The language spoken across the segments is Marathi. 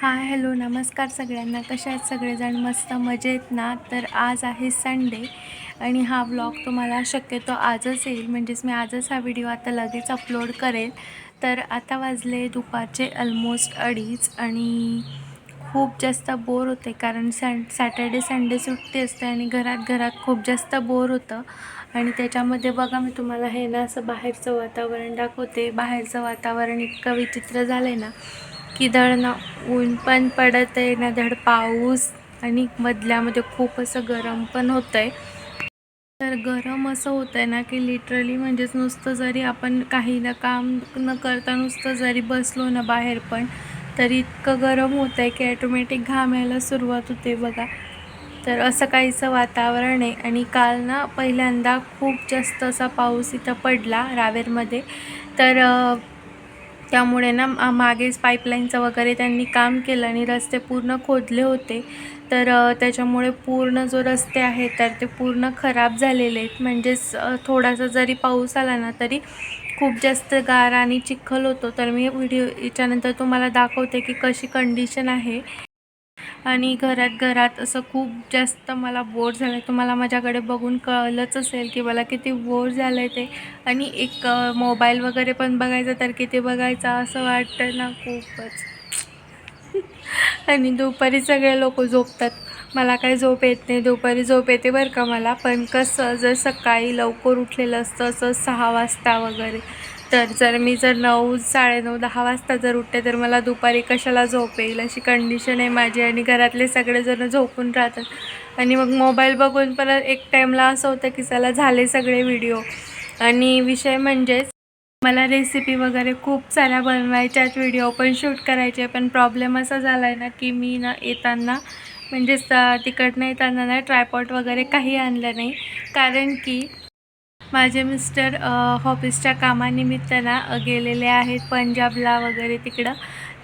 हाय हॅलो नमस्कार सगळ्यांना. कशा आहेत सगळेजण? मस्त मजेत ना? तर आज आहे संडे आणि हा व्लॉग तुम्हाला शक्यतो आजच येईल. म्हणजेच मी आजच हा व्हिडिओ आता लगेच अपलोड करेल. तर आता वाजले दुपारचे ऑलमोस्ट अडीच आणि खूप जास्त बोर होते कारण सॅ सॅटर्डे संडे सुट्टी असते आणि घरात घरात खूप जास्त बोर होतं. आणि त्याच्यामध्ये बघा मी तुम्हाला हे ना असं बाहेरचं वातावरण दाखवते. बाहेरचं वातावरण इतकं विचित्र झालं आहे ना. की धड ना ऊन पण पडत आहे ना धड पाऊस आणि मधल्यामध्ये खूप असं गरम पण होतं आहे तर गरम असं होतं आहे ना की लिटरली म्हणजेच नुसतं जरी आपण काही ना काम न करता नुसतं जरी बसलो ना बाहेर पण तरी इतकं गरम होतं आहे की ॲटोमॅटिक घाम यायला सुरुवात होते बघा. तर असं काहीचं वातावरण आहे आणि काल ना पहिल्यांदा खूप जास्त असा पाऊस इथं पडला रावेरमध्ये. तर त्यामुळे ना मागेच पाईपलाईनचं वगैरे त्यांनी काम केलं आणि रस्ते पूर्ण खोदले होते. तर त्याच्यामुळे पूर्ण जो रस्ते आहेत तर ते पूर्ण खराब झालेले आहेत. म्हणजेच थोडासा जरी पाऊस आला ना तरी खूप जास्त गार आणि चिखल होतो. तर मी व्हिडिओ याच्यानंतर तुम्हाला दाखवते की कशी कंडिशन आहे. आणि घरात घरात असं खूप जास्त मला बोर झालं आहे तुम्हाला माझ्याकडे बघून कळलंच असेल की मला किती बोर झालं आहे ते. आणि एक मोबाईल वगैरे पण बघायचं तर किती बघायचं असं वाटतं ना खूपच. आणि दुपारी सगळे लोक झोपतात. मला काही झोप येत नाही. दुपारी झोप येते बरं का मला. पण कसं जर सकाळी लवकर उठलेलं असतं असं सहा वाजता वगैरे. तर जर मी जर नऊ साडेनऊ दहा वाजता जर उठते तर मला दुपारी कशाला झोप येईल? अशी कंडिशन आहे माझी आणि घरातले सगळेजण झोपून राहतात. आणि मग मोबाईल बघून परत एक टाईमला असं होतं की चला झाले सगळे व्हिडिओ आणि विषय म्हणजेच मला रेसिपी वगैरे खूप साऱ्या बनवायच्यात व्हिडिओ पण शूट करायचे पण प्रॉब्लेम असा झाला आहे ना की मी ना येताना म्हणजेच तिकडनं येताना ना ट्रायपॉट वगैरे काही आणलं नाही. कारण की माझे मिस्टर ऑफिसच्या कामानिमित्तानं गेलेले आहेत पंजाबला वगैरे तिकडं.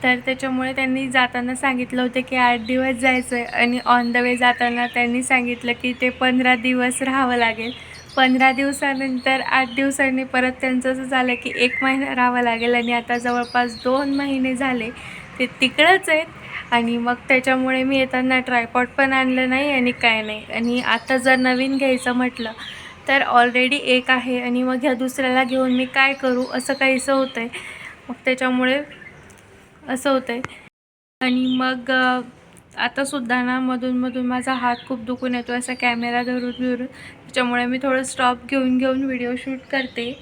तर त्याच्यामुळे त्यांनी जाताना सांगितलं होतं की आठ दिवस जायचं आहे आणि ऑन द वे जाताना त्यांनी सांगितलं की ते पंधरा दिवस राहावं लागेल. पंधरा दिवसानंतर आठ दिवसांनी परत त्यांचं असं झालं की एक महिना राहावं लागेल आणि आता जवळपास दोन महिने झाले ते तिकडंच आहेत. आणि मग त्याच्यामुळे मी येताना ट्रायपॉट पण आणलं नाही आणि काय नाही. आणि आता जर नवीन घ्यायचं म्हटलं तर ऑलरेडी एक आहे आणि मग ह्या दुसऱ्याला घेऊन मी काय करू? असं काहीसं होतं आहे मग त्याच्यामुळे असं होतं आहे आणि मग आतासुद्धा ना मधूनमधून माझा हात खूप दुखून येतो असा कॅमेरा धरून धरून त्याच्यामुळे मी थोडं स्टॉप घेऊन घेऊन व्हिडिओ शूट करते.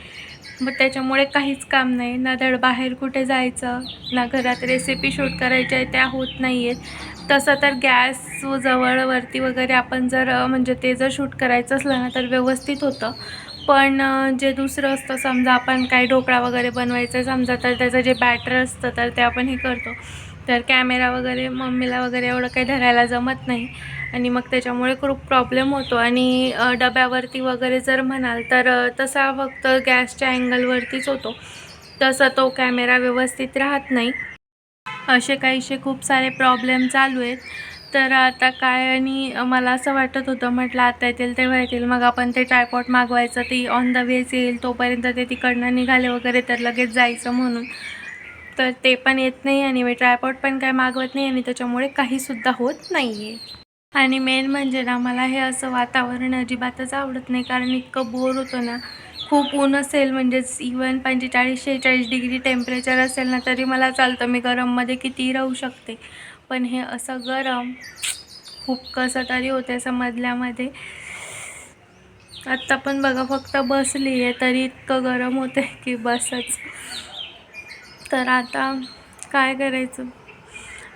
मग त्याच्यामुळे काहीच काम नाही. ना धड बाहेर कुठे जायचं ना घरात रेसिपी शूट करायच्या आहे त्या होत नाही आहेत तसं तर गॅस जवळवरती वगैरे आपण जर म्हणजे ते जर शूट करायचं असलं ना तर व्यवस्थित होतं. पण जे दुसरं असतं समजा आपण काही ढोकळा वगैरे बनवायचं समजा तर त्याचं जे बॅटर असतं तर ते आपण हे करतो. तर कॅमेरा वगैरे मम्मीला वगैरे एवढं काही धरायला जमत नाही. आणि मग त्याच्यामुळे खूप प्रॉब्लेम होतो. आणि डब्यावरती वगैरे जर म्हणाल तर तसा फक्त गॅसच्या अँगलवरतीच होतो. तसा तो कॅमेरा व्यवस्थित राहत नाही. असे काहीसे खूप सारे प्रॉब्लेम चालू आहेत. तर आता काय आणि मला असं वाटत होतं म्हटलं आता येतील तेव्हा येतील. मग आपण ते ट्रायपॉट मागवायचं ती ऑन द वेज येईल तोपर्यंत ते तिकडनं निघाले वगैरे तर लगेच जायचं म्हणून. तर ते पण येत नाही आणि मी ट्रायपॉट पण काय मागवत नाही आणि त्याच्यामुळे काहीसुद्धा होत नाही आहे आणि मेन म्हणजे ना मला हे असं वातावरण अजिबातच आवडत नाही कारण इतकं बोर होतं ना. खूप ऊन असेल म्हणजेच इवन पंचेचाळीस शेहेचाळीस डिग्री टेम्परेचर असेल ना तरी मला चालतं. मी गरममध्ये किती राहू शकते. पण हे असं गरम खूप कसं तरी होते असं मधल्यामध्ये आत्ता पण बघा फक्त बसली आहे तरी इतकं गरम होतं की बसच. तर आता काय करायचं?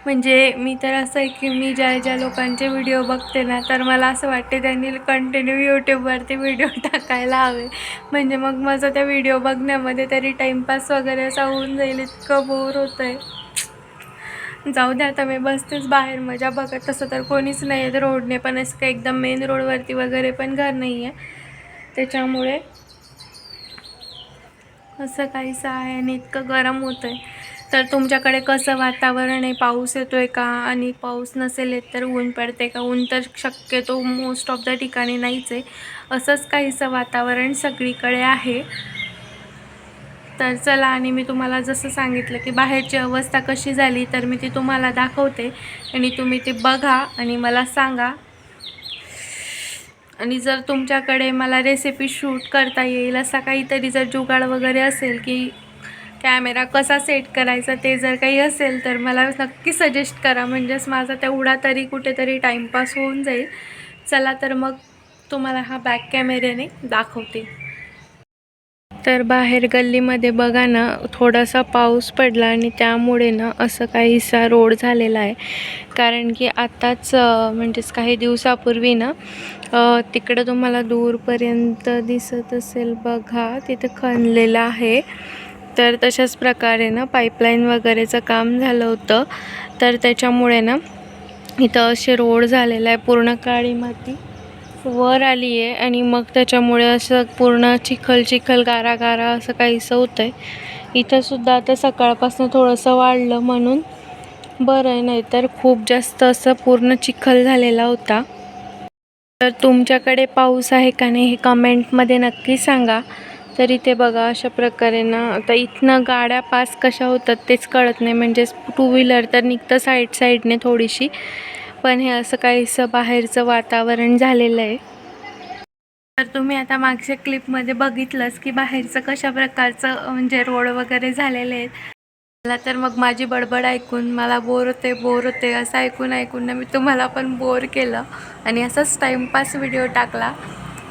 म्हणजे मी तर असं आहे की मी ज्या ज्या लोकांचे व्हिडिओ बघते ना तर मला असं वाटते त्यांनी कंटिन्यू यूट्यूबवरती व्हिडिओ टाकायला हवे. म्हणजे मग माझं त्या व्हिडिओ बघण्यामध्ये तरी टाईमपास वगैरे असा होऊन जाईल इतकं बोर होतं आहे जाऊ द्या आता मी बसतेच बाहेर मजा बघत तसं तर कोणीच नाही आहे रोडने पण असं काही एकदम मेन रोडवरती वगैरे पण घर नाही आहे त्याच्यामुळे असं काहीसं आहे आणि इतकं गरम होतं आहे तर तुमच्याकडे कसं वातावरण आहे? पाऊस येतो आहे का? आणि पाऊस नसेल येत तर ऊन पडते का? ऊन तर शक्यतो मोस्ट ऑफ द ठिकाणी नाहीच आहे. असंच काहीसं वातावरण सगळीकडे आहे. तर चला आणि मी तुम्हाला जसं सांगितलं की बाहेरची अवस्था कशी झाली तर मी ती तुम्हाला दाखवते. आणि तुम्ही ती बघा आणि मला सांगा. आणि जर तुमच्याकडे मला रेसिपी शूट करता येईल असा काहीतरी जर जुगाड वगैरे असेल की कॅमेरा कसा सेट करायचा ते जर काही असेल तर मला नक्की सजेस्ट करा. म्हणजेच माझा तेवढा तरी कुठेतरी टाईमपास होऊन जाईल. चला तर मग तुम्हाला हा बॅक कॅमेऱ्याने दाखवते. तर बाहेर गल्लीमध्ये बघा ना थोडासा पाऊस पडला आणि त्यामुळे ना असं काहीसा रोड झालेला आहे. कारण की आत्ताच म्हणजेच काही दिवसापूर्वी ना तिकडं तुम्हाला दूरपर्यंत दिसत असेल बघा तिथं खणलेलं आहे. तर तशाच प्रकारे ना पाईपलाईन वगैरेचं काम झालं होतं. तर त्याच्यामुळे ना इथं असे रोड झालेला आहे पूर्ण काळी माती. वर आली आहे आणि मग त्याच्यामुळे असं पूर्ण चिखल चिखल गारा गारा असं काहीसं होतं आहे इथंसुद्धा आता सकाळपासून थोडंसं वाढलं म्हणून बरं आहे नाही तर खूप जास्त असं पूर्ण चिखल झालेला होता. तर तुमच्याकडे पाऊस आहे का नाही हे कमेंटमध्ये नक्की सांगा. तर इथे बघा अशा प्रकारे ना आता इथनं गाड्या पास कशा होतात तेच कळत नाही. म्हणजेच टू व्हीलर तर निघतं साईड साईडने थोडीशी. पण हे असं काहीसं बाहेरचं वातावरण झालेलं आहे. तर तुम्ही आता मागच्या क्लिपमध्ये बघितलंच की बाहेरचं कशा प्रकारचं म्हणजे रोड वगैरे झालेले आहेत. मला तर मग माझी बडबड ऐकून मला बोर होते बोर होते असं ऐकून ऐकून ना मी तुम्हाला पण बोर केलं. आणि असंच टाईमपास व्हिडिओ टाकला.